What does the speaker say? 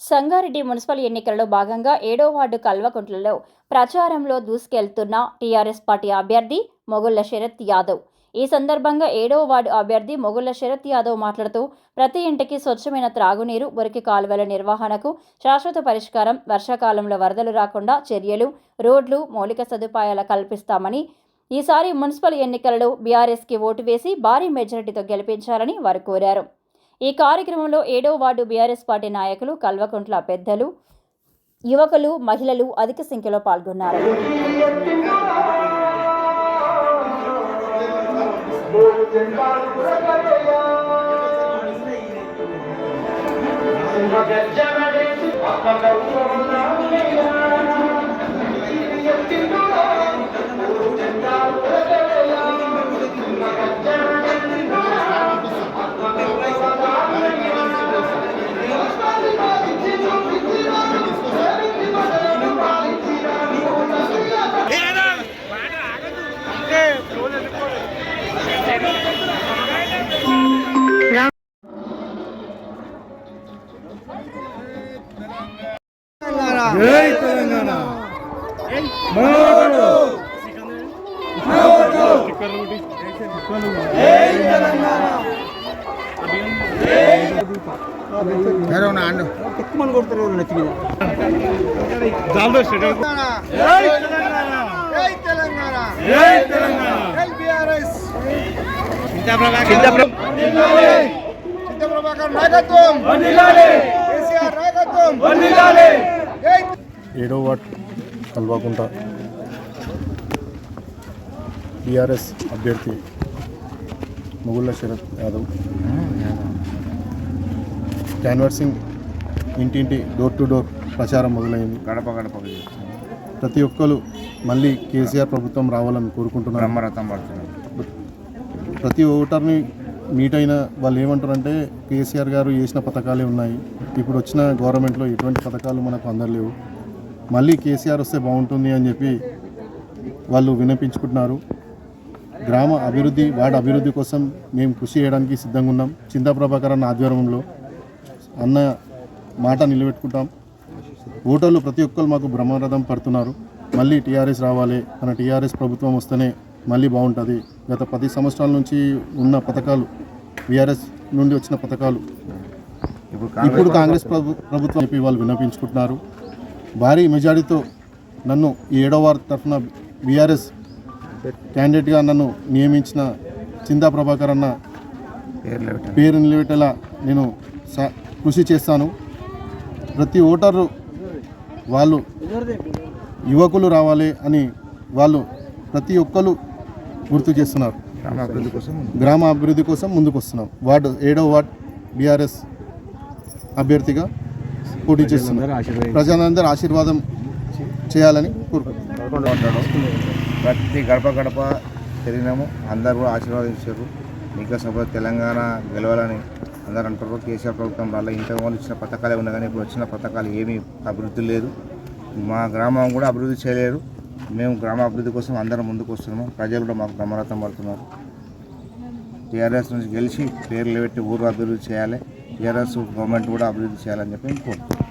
Sangareddy municipal ఎన్నికలలో భాగంగా ఏడో వార్డు కల్వకుంట్లలో ప్రచారంలో దూసుకెళ్తున్న టీఆర్ఎస్ పార్టీ అభ్యర్థి మొగుళ్ళ శరత్ యాదవ్. ఈ సందర్భంగా ఏడో వార్డు అభ్యర్థి మొగుళ్ళ శరత్ యాదవ్ మాట్లాడుతూ ప్రతి ఇంటికి స్వచ్ఛమైన త్రాగునీరు మురికి కాలువల నిర్వహణకు శాశ్వత పరిష్కారం వర్షాకాలంలో వరదలు రాకుండా చర్యలు రోడ్లు మౌలిక సదుపాయాల కల్పిస్తామని ఈసారి మున్సిపల్ ఎన్నికలలో బీఆర్ఎస్కి ఓటు వేసి భారీ మెజారిటీతో గెలిపించాలని వారు కోరారు. ఈ కార్యక్రమంలో ఏడవ వార్డు బీఆర్ఎస్ పార్టీ నాయకులు కల్వకుంట్ల పెద్దలు యువకులు మహిళలు అధిక సంఖ్యలో పాల్గొన్నారు. జై తెలంగాణ. మనోడు జై తెలంగాణ. జై తెలంగాణ. జై తెలంగాణ. నాయకత్వం. ఏడో వార్డ్ కల్వాకుంట టీఆర్ఎస్ అభ్యర్థి ముగుళ్ళ శరత్ యాదవ్. క్యాన్వర్సింగ్ ఇంటింటి డోర్ టు డోర్ ప్రచారం మొదలైంది. గడప గడప ప్రతి ఒక్కరు మళ్ళీ కేసీఆర్ ప్రభుత్వం రావాలని కోరుకుంటున్నారు. బ్రహ్మరథం ప్రతి ఓటర్ని మీట్ అయిన వాళ్ళు ఏమంటారంటే కేసీఆర్ గారు చేసిన పథకాలే ఉన్నాయి. ఇప్పుడు వచ్చిన గవర్నమెంట్లో ఎటువంటి పథకాలు మనకు అందలేవు మళ్ళీ కేసీఆర్ వస్తే బాగుంటుంది అని చెప్పి వాళ్ళు వినిపించుకుంటున్నారు. గ్రామ అభివృద్ధి వార్డు అభివృద్ధి కోసం మేము కృషి చేయడానికి సిద్ధంగా ఉన్నాం. చింతాప్రభాకర్ అన్న ఆధ్వర్యంలో అన్న మాట నిలబెట్టుకుంటాం. ఓటర్లు ప్రతి ఒక్కరు మాకు బ్రహ్మరథం పడుతున్నారు. మళ్ళీ టీఆర్ఎస్ రావాలి. మన టీఆర్ఎస్ ప్రభుత్వం వస్తేనే మళ్ళీ బాగుంటుంది. గత పది సంవత్సరాల నుంచి ఉన్న పథకాలు బీఆర్ఎస్ నుండి వచ్చిన పథకాలు ఇప్పుడు కాంగ్రెస్ ప్రభు ప్రభుత్వం చెప్పి వాళ్ళు విన్నపించుకుంటున్నారు. భారీ మెజారిటీతో నన్ను ఈ ఏడో వార్డు తరఫున బీఆర్ఎస్ క్యాండిడేట్గా నన్ను నియమించిన చిందా ప్రభాకర్ అన్న. పేరు నిలబెట్టేలా నేను సా- కృషి చేస్తాను. ప్రతి ఓటరు వాళ్ళు యువకులు రావాలి అని వాళ్ళు ప్రతి ఒక్కరు గుర్తు చేస్తున్నారు. గ్రామ అభివృద్ధి కోసం గ్రామ అభివృద్ధి కోసం ముందుకు వస్తున్నాం. వార్డు ఏడో వార్డ్ బీఆర్ఎస్ అభ్యర్థిగా పోటీ చేస్తున్నాం ప్రజలందరూ ఆశీర్వాదం చేయాలని ప్రతి గడప గడప తిరిగినాము. అందరు కూడా ఆశీర్వాదించారు. ఇంకా సభ తెలంగాణ గెలవాలని అందరూ అంటారు కేసీఆర్ ప్రభుత్వం వల్ల ఇంతకుముందు ఇచ్చిన పథకాలే ఉన్నాయి కానీ ఇప్పుడు వచ్చిన పథకాలు ఏమీ అభివృద్ధి లేదు. మా గ్రామం కూడా అభివృద్ధి చేయలేరు మేము గ్రామాభివృద్ధి కోసం అందరం ముందుకు వస్తున్నాము ప్రజలు కూడా మాకు బ్రహ్మరథం పడుతున్నారు టీఆర్ఎస్ నుంచి గెలిచి పేర్లు పెట్టి ఊరు అభివృద్ధి చేయాలి టీఆర్ఎస్ గవర్నమెంట్ కూడా అభివృద్ధి చేయాలని చెప్పి నేను కోరుతున్నాను